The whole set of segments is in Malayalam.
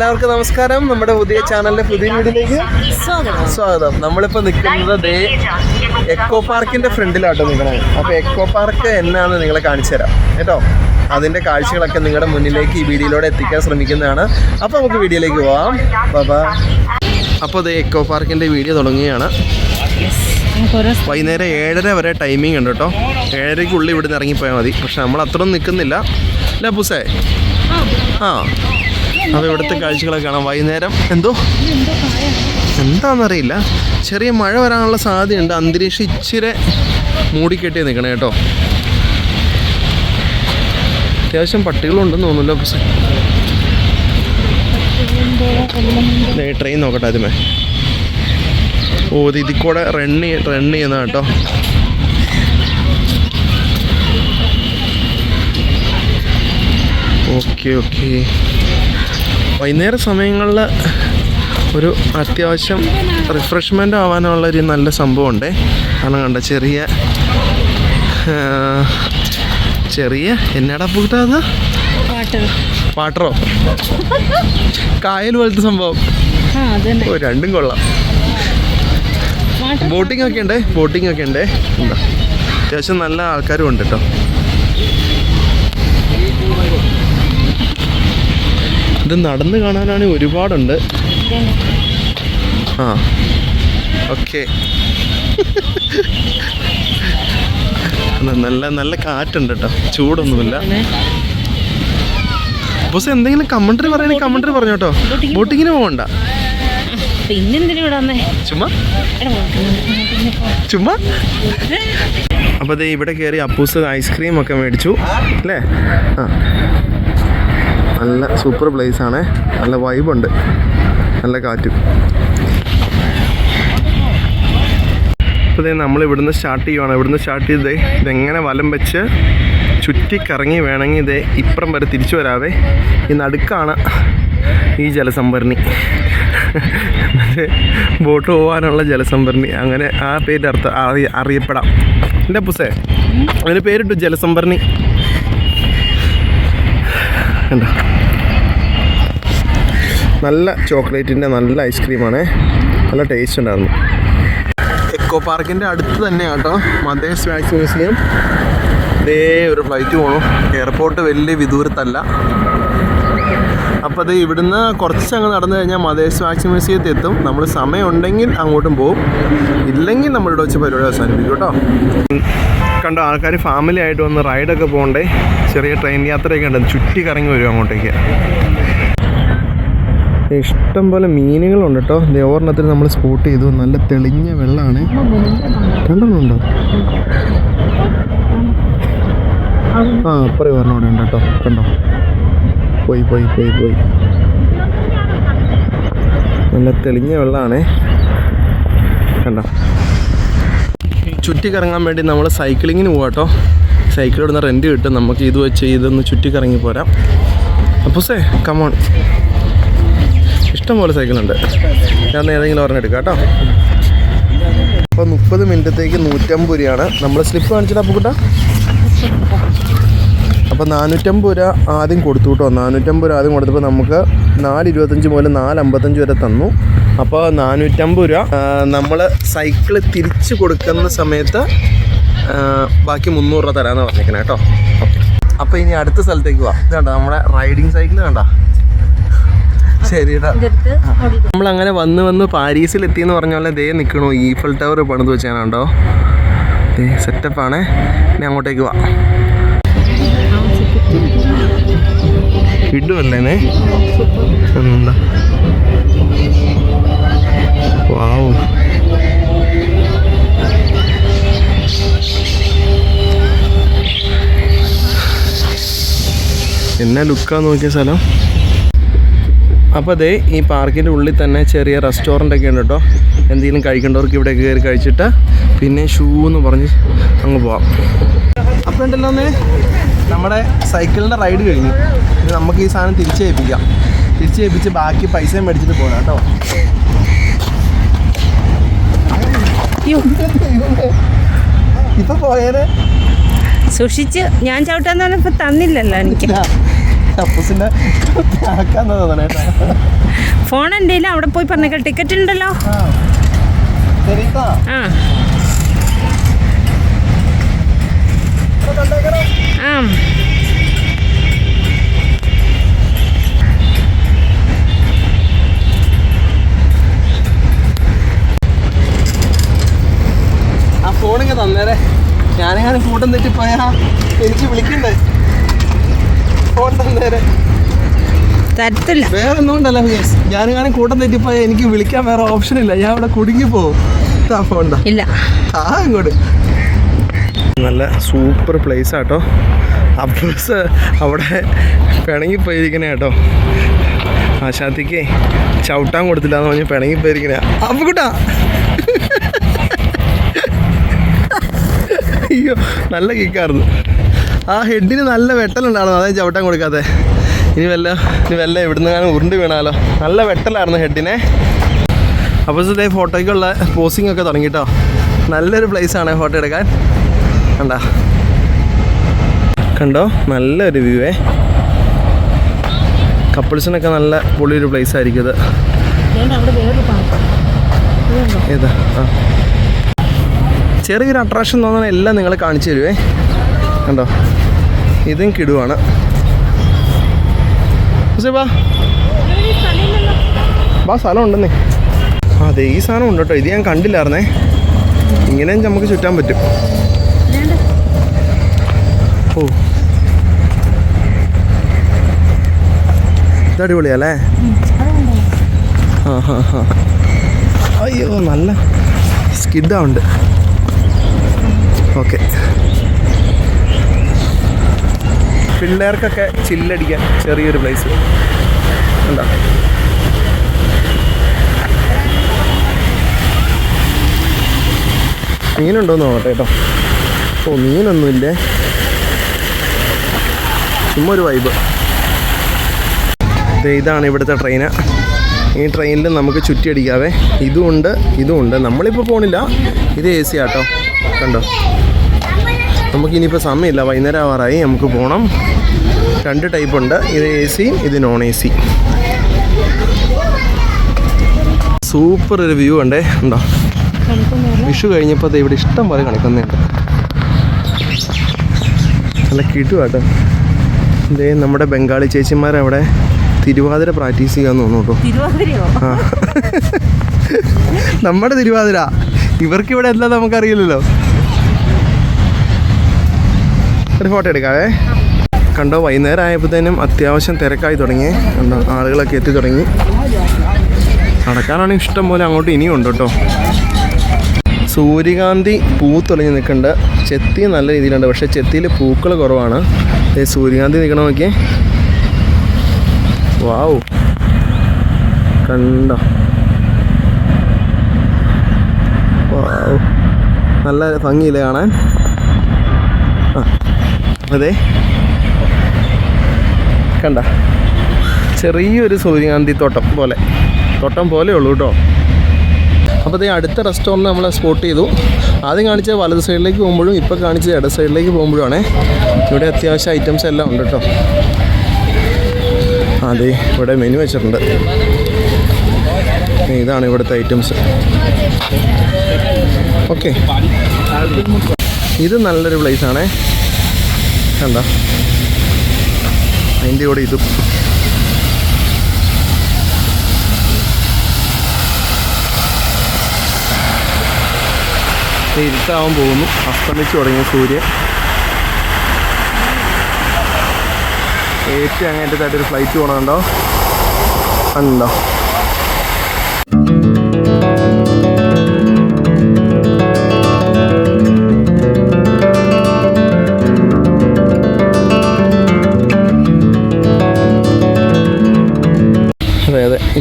എല്ലാവർക്കും നമസ്കാരം. നമ്മുടെ പുതിയ ചാനലിന്റെ പുതിയ വീടിലേക്ക് സ്വാഗതം. നമ്മളിപ്പോൾ നമ്മളിപ്പോ നിൽക്കുന്നത് ദേ എക്കോ പാർക്കിന്റെ ഫ്രണ്ടിലാട്ടോ നിൽക്കണേ. അപ്പോൾ എക്കോ പാർക്ക് എന്നാന്ന് നിങ്ങളെ കാണിച്ചു തരാം. കേട്ടോ? അതിന്റെ കാഴ്ചകളൊക്കെ നിങ്ങളുടെ മുന്നിലേക്ക് ഈ വീഡിയോയിലൂടെ എത്തിക്കാൻ ശ്രമിക്കുന്നതാണ്. അപ്പോൾ നമുക്ക് വീഡിയോയിലേക്ക് പോവാം. ബാബാ അപ്പോൾ ദേ എക്കോ പാർക്കിന്റെ വീഡിയോ തുടങ്ങുകയാണ്. വൈകുന്നേരം ഏഴര വരെ ടൈമിംഗ് ഉണ്ട് കേട്ടോ. ഏഴരയ്ക്കുള്ളിൽ ഇവിടുന്ന് ഇറങ്ങിപ്പോയാൽ മതി. പക്ഷെ നമ്മൾ അത്രയൊന്നും നിൽക്കുന്നില്ല ലബുസേ ആ. അപ്പോൾ ഇവിടുത്തെ കാഴ്ചകളൊക്കെ കാണാം. വൈകുന്നേരം. എന്തോ? എന്താണെന്നറിയില്ല ചെറിയ മഴ വരാനുള്ള സാധ്യതയുണ്ട്. അന്തരീക്ഷം ഇച്ചിരി മൂടിക്കെട്ടി നിൽക്കണേ കേട്ടോ. അത്യാവശ്യം പട്ടികളുണ്ടെന്ന് തോന്നുന്നില്ല പക്ഷേ ട്രെയിൻ നോക്കട്ടെ ആദ്യമേ. ഓ ഇത് ഇതിൽ കൂടെ റൺ റൺ ചെയ്യുന്ന കേട്ടോ. Okay okay. വൈകുന്നേര സമയങ്ങളിൽ ഒരു അത്യാവശ്യം റിഫ്രഷ്മെന്റ് ആവാനുള്ള ഒരു നല്ല സംഭവമുണ്ട്. കാരണം കണ്ട ചെറിയ ചെറിയ എന്നാടാ പൂട്ടാത് പാട്ട് വാട്ടറോ? കായൽ പോലത്തെ സംഭവം. ഓ രണ്ടും കൊള്ളാം. ബോട്ടിംഗ് ഒക്കെ ഉണ്ട് ബോട്ടിംഗ് ഒക്കെ ഉണ്ട്. എന്താ അത്യാവശ്യം നല്ല ആൾക്കാരും ഉണ്ട് കേട്ടോ ഇത് നടന്ന് കാണാനാണെങ്കിൽ ഒരുപാടുണ്ട്. ആ. ഓക്കെ. നല്ല നല്ല കാറ്റുണ്ട് കേട്ടോ ചൂടൊന്നുമില്ല. ബോസ് എന്തെങ്കിലും കമന്ററി പറയണേ കമന്ററി പറഞ്ഞു കേട്ടോ. ബോട്ടിങ്ങിന് പോകണ്ട പിന്നെന്തിനാ ഇവിടെ വന്നേ? ചുമ്മാ. ചുമ്മാ. അപ്പോൾ ഇവിടെ കയറി അപ്പൂസ് ഐസ്ക്രീം ഒക്കെ മേടിച്ചു. അല്ലേ? ആ. നല്ല സൂപ്പർ പ്ലേസ് ആണ് നല്ല വൈബുണ്ട്. നല്ല കാറ്റും. അപ്പോൾ ഇതേ നമ്മൾ ഇവിടുന്ന് സ്റ്റാർട്ട് ചെയ്യുവാണ്. ഇവിടുന്ന് സ്റ്റാർട്ട് ചെയ്തേ ഇതെങ്ങനെ വലം വെച്ച് ചുറ്റി കറങ്ങി വേണമെങ്കിൽ ഇതേ ഇപ്പുറം വരെ തിരിച്ചു വരാതെ ഈ നടുക്കാണ് ഈ ജലസംഭരണി. ബോട്ട് പോകാനുള്ള ജലസംഭരണി. അങ്ങനെ ആ പേര് അർത്ഥം അറിയ അറിയപ്പെടാം. എന്റെ പുസേ? അതിന് പേരിട്ടു ജലസംഭരണി. കണ്ടോ? നല്ല ചോക്ലേറ്റിന്റെ നല്ല ഐസ്ക്രീമാണ്. നല്ല ടേസ്റ്റ് ഉണ്ടായിരുന്നു. എക്കോ പാർക്കിന്റെ അടുത്ത് തന്നെ കേട്ടോ. Mothers wax museum. ഇതേ ഒരു ഫ്ലൈറ്റ് പോകണം എയർപോർട്ട് വലിയ വിദൂരത്തല്ല. അപ്പോൾ അത് ഇവിടുന്ന് കുറച്ച് അങ്ങ് നടന്നു കഴിഞ്ഞാൽ മദേഴ്സ് വാക്സ് മ്യൂസിയത്തിൽ എത്തും. നമ്മൾ സമയമുണ്ടെങ്കിൽ അങ്ങോട്ടും പോകും ഇല്ലെങ്കിൽ നമ്മളിവിടെ വെച്ച് പരിപാടി അവസാനിപ്പിക്കും കേട്ടോ. കണ്ടോ ആൾക്കാർ ഫാമിലി ആയിട്ട് വന്ന് റൈഡൊക്കെ പോകണ്ടേ? ചെറിയ ട്രെയിൻ യാത്രയൊക്കെ ഉണ്ട്. ചുറ്റി കറങ്ങി വരും അങ്ങോട്ടേക്ക്. ഇഷ്ടം പോലെ മീനുകളുണ്ട് കേട്ടോ. ദേവർണത്തിൽ നമ്മൾ സ്പോട്ട് ചെയ്തു. നല്ല തെളിഞ്ഞ വെള്ളമാണ്. രണ്ടെണ്ണമുണ്ടോ? ആ അപ്പറേ പറഞ്ഞ അവിടെ ഉണ്ട് കേട്ടോ. കണ്ടോ? പോയി പോയി പോയി പോയി. നല്ല തെളിഞ്ഞ വെള്ളമാണേ കണ്ടോ? ചുറ്റിക്കറങ്ങാൻ വേണ്ടി നമ്മൾ സൈക്ലിങ്ങിന് പോകാം കേട്ടോ. സൈക്കിൾ ഇടുന്ന റെന്റ് കിട്ടും. നമുക്ക് ഇത് വെച്ച് ഇതൊന്ന് ചുറ്റിക്കറങ്ങി പോരാം. അപ്പോസേ കമോൺ ഇഷ്ടംപോലെ സൈക്കിളുണ്ട്. ഞാൻ ഏതെങ്കിലും ഒരെണ്ണം എടുക്കാം കേട്ടോ. അപ്പോൾ മുപ്പത് മിനിറ്റത്തേക്ക് നൂറ്റമ്പത് രൂപയാണ്. നമ്മൾ സ്ലിപ്പ് കാണിച്ചിട്ട് അപ്പോൾ കൂട്ടാ അപ്പോൾ നാനൂറ്റമ്പത് രൂപ ആദ്യം കൊടുത്തു കേട്ടോ. നാനൂറ്റമ്പത് രൂപ ആദ്യം കൊടുത്തപ്പോൾ നമുക്ക് നാല് ഇരുപത്തഞ്ച് മുതൽ നാല് അമ്പത്തഞ്ച് വരെ തന്നു. അപ്പോൾ നാനൂറ്റമ്പത് രൂപ നമ്മൾ സൈക്കിൾ തിരിച്ചു കൊടുക്കുന്ന സമയത്ത് ബാക്കി മുന്നൂറ് രൂപ തരാമെന്ന് പറഞ്ഞേക്കണേ കേട്ടോ. അപ്പോൾ ഇനി അടുത്ത സ്ഥലത്തേക്ക് പോവാം ഇതാണ്ടോ നമ്മുടെ റൈഡിങ് സൈക്കിൾ കണ്ട? ശരിടാ നമ്മൾ അങ്ങനെ വന്ന് വന്ന് പാരീസിൽ എത്തിയെന്ന് പറഞ്ഞ പോലെ ദേ നിൽക്കണു ഈഫൽ ടവർ പണിത് വെച്ചാണോ ദേ സെറ്റപ്പാണ് ഇനി അങ്ങോട്ടേക്ക് വാ. ഇടുമല്ലേ എന്താ? വാവ്. എന്നാ ലുക്കാ നോക്കിയ സ്ഥലം? അപ്പോൾ അതേ ഈ പാർക്കിന്റെ ഉള്ളിൽ തന്നെ ചെറിയ റെസ്റ്റോറന്റ് ഒക്കെ ഉണ്ട് കേട്ടോ. എന്തെങ്കിലും കഴിക്കേണ്ടവർക്ക് ഇവിടെ കയറി കഴിച്ചിട്ട് പിന്നെ ഷൂ എന്ന് പറഞ്ഞ് അങ്ങ് പോവാം. അപ്പോൾ ഉണ്ടല്ലോ ഒന്ന് നമ്മുടെ സൈക്കിളിന്റെ റൈഡ് കഴിഞ്ഞു. ഇനി നമുക്ക് ഈ സാധനം തിരിച്ച് ഏൽപ്പിക്കാം തിരിച്ച് ഏൽപ്പിച്ച് ബാക്കി പൈസയും മേടിച്ചിട്ട് പോകാം കേട്ടോ. ഇപ്പൊ പോയേനെ. സൂക്ഷിച്ച് ഞാൻ ചവിട്ടാന്ന് പറഞ്ഞപ്പോ തന്നില്ലല്ലോ എനിക്ക്. കേട്ടോ ഫോൺ എന്റെ അവിടെ പോയി പറഞ്ഞേക്കാം ടിക്കറ്റ് ഉണ്ടല്ലോ. ആ. ആ. ഫോണിങ്ങ് തന്നേരെ. ഞാനെങ്ങാനും കൂട്ടം തെറ്റിപ്പോയാ എനിക്ക് വിളിക്കണ്ടേ? ഫോൺ തന്നേരെ തരത്തില്ല വേറെ ഒന്നും ഞാൻ ഞാനെങ്ങാനും കൂട്ടം തെറ്റിപ്പോ എനിക്ക് വിളിക്കാൻ വേറെ ഓപ്ഷൻ ഇല്ല. ഞാൻ അവിടെ കുടുങ്ങി പോകും ആ ഫോൺ ഇല്ല. ആ ഇങ്ങോട്ട് നല്ല സൂപ്പർ പ്ലേസ് ആട്ടോ. അബ്ബൂസ് അവിടെ പിണങ്ങിപ്പോയിരിക്കണേ കേട്ടോ ആശാത്തിക്ക് ചവിട്ടാൻ കൊടുത്തില്ല എന്ന് പറഞ്ഞ് പിണങ്ങിപ്പോയിരിക്കണേ. അബ്ബുട്ടാ അയ്യോ നല്ല കിക്കായിരുന്നു ആ ഹെഡിന് നല്ല വെട്ടലുണ്ടായിരുന്നു. അതായത് ചവിട്ടാൻ കൊടുക്കാതെ ഇനി വല്ല ഇനി വല്ല ഇവിടുന്ന് ഞാൻ ഉരുണ്ട് വീണാലോ. നല്ല വെട്ടലായിരുന്നു ഹെഡിനെ. അപ്പോൾ ഇതേ ഫോട്ടോയ്ക്കുള്ള പോസിംഗ് ഒക്കെ തുടങ്ങി കേട്ടോ നല്ലൊരു ആണ് ഫോട്ടോ എടുക്കാൻ. കണ്ടോ? കണ്ടോ? നല്ലൊരു വ്യൂവേ കപ്പിൾസിനൊക്കെ നല്ല പൊളിയൊരു പ്ലേസ് ആയിരിക്കും ഇത്. ഏതാ? ആ. ചെറിയൊരു അട്രാക്ഷൻ തോന്നുന്ന എല്ലാം നിങ്ങൾ കാണിച്ചു തരുവേ. കണ്ടോ? ഇതും കിടുവാണ്. ബാ സ്ഥലം ഉണ്ടെന്നേ അതെ ഈ സാധനം ഉണ്ട് കേട്ടോ. ഇത് ഞാൻ കണ്ടില്ലായിരുന്നേ. ഇങ്ങനെ നമുക്ക് ചുറ്റാൻ പറ്റും. ഓ. ഇത് അടിപൊളിയല്ലേ? ആ ഹാ ഹാ. അയ്യോ നല്ല സ്കിഡാവുണ്ട് ഓക്കെ. പിള്ളേർക്കൊക്കെ ചില്ലടിക്കാൻ ചെറിയൊരു പ്ലേസ് ഉണ്ടോ മീനുണ്ടോന്ന് നോക്കട്ടെ കേട്ടോ. ഓ മീനൊന്നുമില്ലേ? ചുമ്മാ ഒരു വൈബ് ഇതാണ് ഇവിടുത്തെ ട്രെയിന് ഈ ട്രെയിനിൽ നമുക്ക് ചുറ്റിയടിക്കാവേ. ഇതുമുണ്ട് ഇതുമുണ്ട് നമ്മളിപ്പോൾ പോണില്ല. ഇത് എ സി ആട്ടോ കണ്ടോ? നമുക്ക് ഇനിയിപ്പോൾ സമയമില്ല. വൈകുന്നേരം ആവാറായി. നമുക്ക് പോകണം രണ്ട് ടൈപ്പ് ഉണ്ട്. ഇത് എ സി ഇത് നോൺ എ സി സൂപ്പർ ഒരു വ്യൂ ഉണ്ടേ? ഉണ്ടോ വിഷു കഴിഞ്ഞപ്പോൾ ഇവിടെ ഇഷ്ടം പോലെ കണിക്കുന്നുണ്ട് നല്ല കിട്ടുവാട്ടോ ഇതേ നമ്മുടെ ബംഗാളി ചേച്ചിമാരവിടെ തിരുവാതിര പ്രാക്ടീസ് ചെയ്യാന്ന് തോന്നുന്നു കേട്ടോ. ആ. നമ്മുടെ തിരുവാതിര. ഇവർക്ക് ഇവിടെ എന്താ നമുക്കറിയില്ലല്ലോ. ഒരു ഫോട്ടോ എടുക്കാവേ. കണ്ടോ വൈകുന്നേരം ആയപ്പോഴത്തേനും അത്യാവശ്യം തിരക്കായി തുടങ്ങി. കണ്ടോ ആളുകളൊക്കെ എത്തി തുടങ്ങി. നടക്കാനാണെങ്കിൽ ഇഷ്ടം പോലെ അങ്ങോട്ട് ഇനിയും ഉണ്ട് കേട്ടോ. സൂര്യകാന്തി പൂ പൂത്തൊളിഞ്ഞ് നിൽക്കുന്നുണ്ട്. ചെത്തി നല്ല രീതിയിലുണ്ട്. പക്ഷേ ചെത്തിയിൽ പൂക്കൾ കുറവാണ്. സൂര്യകാന്തി നിൽക്കണ നോക്കിയേ. വാവ്. കണ്ടോ. വാവ്. നല്ല ഭംഗിയില്ലേ കാണാൻ? ആ. അതെ. കണ്ട. ചെറിയൊരു സൂര്യകാന്തി തോട്ടം പോലെ. തോട്ടം പോലെ ഉള്ളൂ കേട്ടോ അപ്പോൾ ദേ അടുത്ത റെസ്റ്റോറന്റ് നമ്മൾ സ്പോട്ട് ചെയ്തു. ആദ്യം കാണിച്ച വലത് സൈഡിലേക്ക് പോകുമ്പോഴും ഇപ്പോൾ കാണിച്ചത് ഇട സൈഡിലേക്ക് പോകുമ്പോഴുമാണ്. ഇവിടെ അത്യാവശ്യം ഐറ്റംസ് എല്ലാം ഉണ്ട് കേട്ടോ അതെ ഇവിടെ മെനു വെച്ചിട്ടുണ്ട്. ഇതാണ് ഇവിടുത്തെ ഐറ്റംസ് ഓക്കെ ഇത് നല്ലൊരു പ്ലേസ് ആണേ. കണ്ട. അതിന്റെ കൂടെ ഇതും. ഇരുട്ടാവാൻ പോകുന്നു. അസ്തമിച്ച് തുടങ്ങിയ സൂര്യൻ. ഏറ്റവും അങ്ങേറ്റത്തായിട്ട് ഒരു ഫ്ലൈറ്റ് പോകണമുണ്ടോ കണ്ടോ?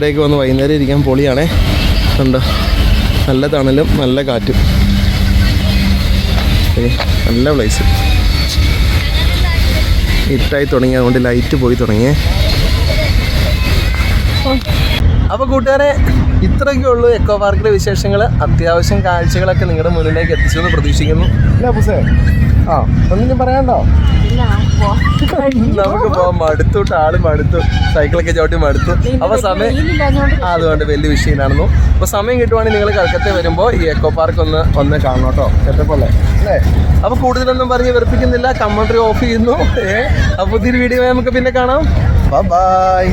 ഇവിടേക്ക് വന്ന് വൈകുന്നേരം ഇരിക്കാൻ പൊളിയാണേ. കണ്ടോ? നല്ല തണലും നല്ല കാറ്റും. നല്ല പ്ലേസ് ഇട്ടായി തുടങ്ങി അതുകൊണ്ട് ലൈറ്റ് പോയി തുടങ്ങിയേ അപ്പോൾ കൂട്ടുകാരെ ഇത്രയൊക്കെ ഉള്ളൂ എക്കോ പാർക്കിലെ വിശേഷങ്ങൾ അത്യാവശ്യം കാഴ്ചകളൊക്കെ നിങ്ങളുടെ മുന്നിലേക്ക് എത്തിച്ചു എന്ന് പ്രതീക്ഷിക്കുന്നു ആ ഒന്നും പറയാണ്ടോ നമുക്ക് പോവാം. മടുത്തോട്ട് ആൾ മടുത്തു സൈക്കിളൊക്കെ ചവിട്ടി മടുത്തു. അപ്പൊ സമയം അതുകൊണ്ട് വലിയ വിഷയമാണെന്നു അപ്പൊ സമയം കിട്ടുവാണെങ്കിൽ നിങ്ങൾ കൽക്കത്ത വരുമ്പോൾ ഈ എക്കോ പാർക്ക് ഒന്ന് ഒന്ന് കാണണം കേട്ടോ. ചെറുപ്പല്ലേ അല്ലേ? അപ്പൊ കൂടുതലൊന്നും പറഞ്ഞ് വെറുപ്പിക്കുന്നില്ല. കമൻട്രി ഓഫ് ചെയ്യുന്നു. ഏഹ് അപ്പൊ പുതിയൊരു വീഡിയോ നമുക്ക് പിന്നെ കാണാം. ബൈ